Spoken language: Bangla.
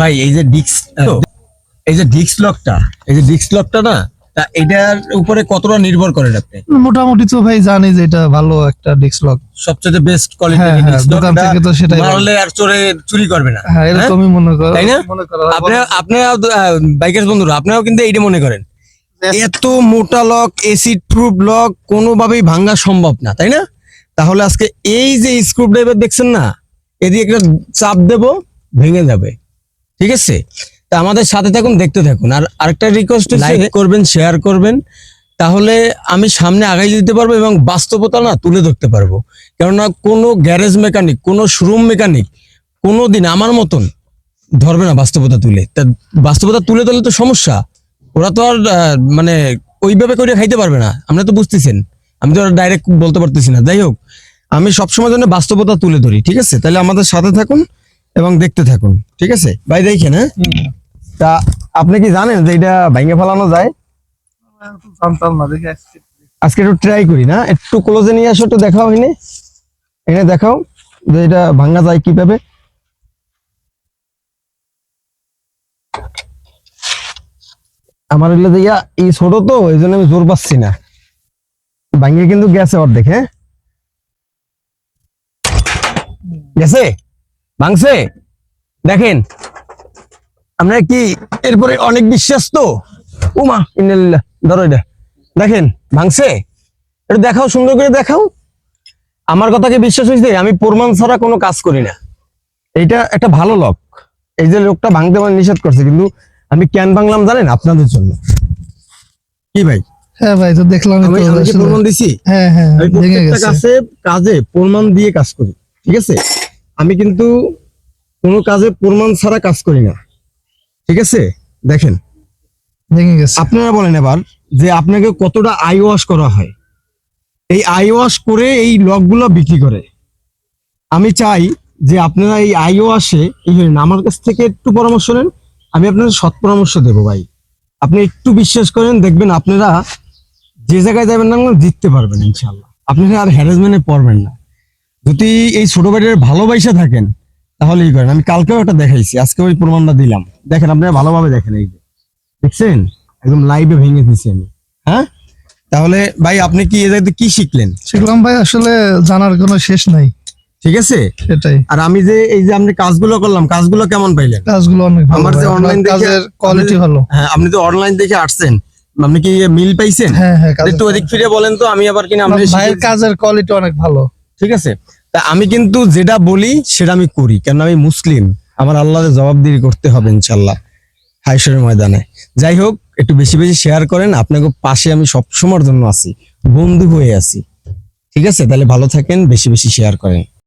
ভাই এই যে ডিক্স এই যে ডিক্স লকটা এই যে ডিক্স লকটা না তা এটার উপরে কতটা নির্ভর করেন আপনি? মোটামুটি তো ভাই জানি যে এটা ভালো একটা ডিস্ক লক সবচেয়ে বেস্ট হ্যাঁ, হ্যাঁ, ডিক্স দোকান থেকে তো সেটাই মারলে আর চোরে চুরি করবে না। হ্যাঁ এরকমই মনে করো তাই না? আপনারা বাইকার বন্ধুরা আপনারাও কিন্তু এইটা মনে করেন। এত মোটা লক এসিড প্রুফ লক কোনোভাবেই ভাঙা সম্ভব না তাই না? তাহলে আজকে এই যে স্ক্রু ড্রাইভার দেখছেন না এদিকে একটা চাপ দেব ভেঙে যাবে। ঠিক আছে? তা আমাদের সাথে থাকুন, দেখতে থাকুন। আর আরেকটা রিকোয়েস্ট লাইক করবেন শেয়ার করবেন। তাহলে আমি সামনে আগাই দিতে পারব এবং বাস্তবতা না তুলে ধরতে পারব। কেননা কোনো গ্যারেজ মেকানিক কোনো শোরুম মেকানিক কোনো দিন আমার মতন ধরবে না বাস্তবতা তুলে। তা বাস্তবতা তুলে ধরলে তো সমস্যা। ওরা তো আর মানে ওইভাবে করে খাইতে পারবে না। আমরা তো বুঝতেছেন। আমি তো ডাইরেক্ট বলতে পারতেছি না। যাই হোক, আমি সবসময় জন্য বাস্তবতা তুলে ধরি, ঠিক আছে? তাহলে আমাদের সাথে থাকুন। এবং দেখতে থাকুন ঠিক আছে? ভাই দেখেন হ্যাঁ? তা আপনি কি জানেন যে এটা ভেঙে ফেলানো যায়? জানতাম না দেখে আজকে একটু ট্রাই করি না? একটু ক্লোজে নিয়ে আসো একটু দেখাও এনে এনে দেখাও যে এটা ভাঙা যায় কীভাবে। আমার হইলে ইয়া এই ছোট তো এই জন্য আমি জোর পাচ্ছি না। ভাঙিয়ে কিন্তু গেছে অর্ধেক হ্যাঁ? গেছে? ভাঙছে? দেখেন। আমরা কি এরপরে অনেক বিশ্বাস তো উমা ইন্নালিল্লাহ ধরো এটা। দেখেন ভাঙছে? এটা দেখাও সুন্দর করে দেখাও। আমার কথাকে বিশ্বাস হয়েছে আমি প্রমাণ ছাড়া কোনো কাজ করি না। এইটা একটা ভালো লক। এই যে লোকটা ভাঙতে মানে নিষেধ করছে কিন্তু আমি কেন ভাঙলাম জানেন? আপনাদের জন্য। কি ভাই? হ্যাঁ ভাই তো দেখলাম প্রমাণ দিছি? হ্যাঁ হ্যাঁ কাছে কাজে প্রমাণ দিয়ে কাজ করি ঠিক আছে? আমি কিন্তু কোনো কাজে প্রমাণ ছাড়া কাজ করি না। ঠিক আছে? দেখেন। আপনারা বলেন এবার যে আপনাকে কতটা আই ওয়াশ করা হয়। এই আই ওয়াশ করে এই লকগুলো বিক্রি করে। আমি চাই যে আপনারা এই আই ওয়াশে এই আমার কাছ থেকে একটু পরামর্শ নেন আমি আপনাদের সৎ পরামর্শ দেবো ভাই। আপনি একটু বিশ্বাস করেন দেখবেন আপনারা যে জায়গায় যাবেন না জিততে পারবেন ইনশাল্লাহ আপনারা আর হ্যারাসমেন্টে পড়বেন না। যদি এই ছোট ভাইয়ের ভালোবাসা থাকেন তাহলে তাহলেই করেন। আমি কালকেও একটা দেখাইছি আজকে ওই প্রমাণটা দিলাম। দেখেন আপনারা ভালোভাবে দেখেন এই যে। দেখছেন? একদম লাইভে ভেঙে দিছি আমি। হ্যাঁ? তাহলে ভাই আপনি কি এদের কি শিখলেন? শিখলাম ভাই আসলে জানার কোনো শেষ নাই। ঠিক আছে? সেটাই। আর আমি যে এই যে আপনি কাজগুলো করলাম কাজগুলো কেমন পাইলেন? কাজগুলো অনেক ভালো আমার যে অনলাইন কাজের কোয়ালিটি ভালো। হ্যাঁ আপনি তো অনলাইন দেখে আসছেন আপনি কি মিল পাইছেন? হ্যাঁ হ্যাঁ একটু ওদিক ফিরে বলেন তো আমি আবার কিনা আমি ভাইয়ের কাজের কোয়ালিটি অনেক ভালো। ঠিক আছে? তা আমি কিন্তু যেটা বলি, সেটা আমি করি। কেন আমি মুসলিম। আমার আল্লাহর জবাবদিহি করতে হবে ইনশাল্লাহ হাইশ্বরের ময়দানে। যাই হোক, একটু বেশি বেশি শেয়ার করেন। আপনাকে পাশে আমি সবসময়ের জন্য আছি। বন্ধু হয়ে আছি। ঠিক আছে? তাহলে ভালো থাকেন, বেশি বেশি শেয়ার করেন।